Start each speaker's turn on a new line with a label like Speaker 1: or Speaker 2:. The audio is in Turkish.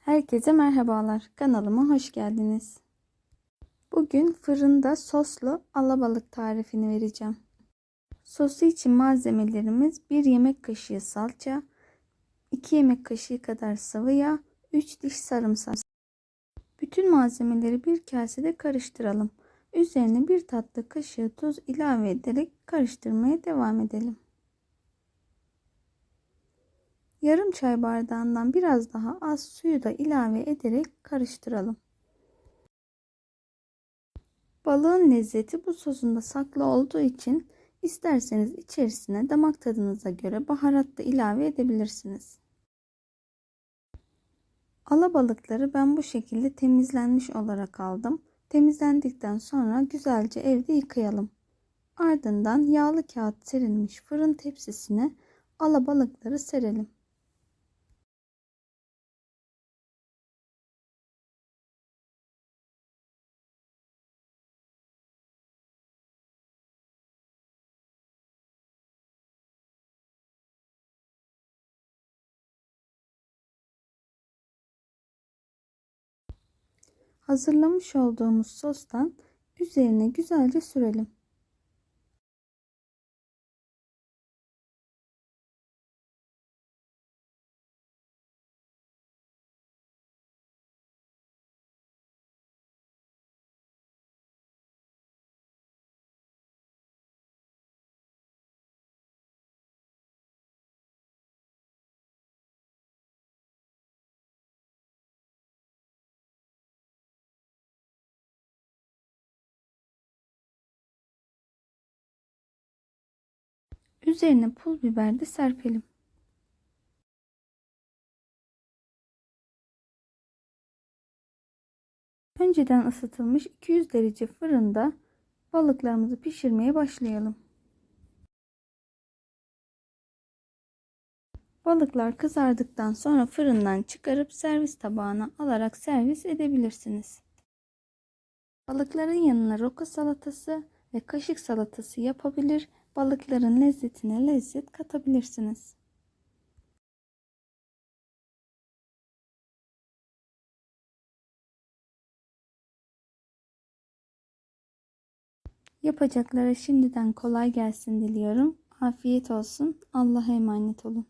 Speaker 1: Herkese merhabalar. Kanalıma hoş geldiniz. Bugün fırında soslu alabalık tarifini vereceğim. Sosu için malzemelerimiz 1 yemek kaşığı salça, 2 yemek kaşığı kadar sıvı yağ, 3 diş sarımsak. Bütün malzemeleri bir kasede karıştıralım. Üzerine bir tatlı kaşığı tuz ilave ederek karıştırmaya devam edelim. Yarım çay bardağından biraz daha az suyu da ilave ederek karıştıralım. Balığın lezzeti bu sosunda saklı olduğu için isterseniz içerisine damak tadınıza göre baharat da ilave edebilirsiniz. Alabalıkları ben bu şekilde temizlenmiş olarak aldım. Temizlendikten sonra güzelce evde yıkayalım. Ardından yağlı kağıt serilmiş fırın tepsisine alabalıkları serelim. Hazırlamış olduğumuz sostan üzerine güzelce sürelim. Üzerine pul biber de serpelim. Önceden ısıtılmış 200 derece fırında balıklarımızı pişirmeye başlayalım. Balıklar kızardıktan sonra fırından çıkarıp servis tabağına alarak servis edebilirsiniz. Balıkların yanına roka salatası ve kaşık salatası yapabilir, balıkların lezzetine lezzet katabilirsiniz. Yapacaklara şimdiden kolay gelsin diliyorum. Afiyet olsun. Allah'a emanet olun.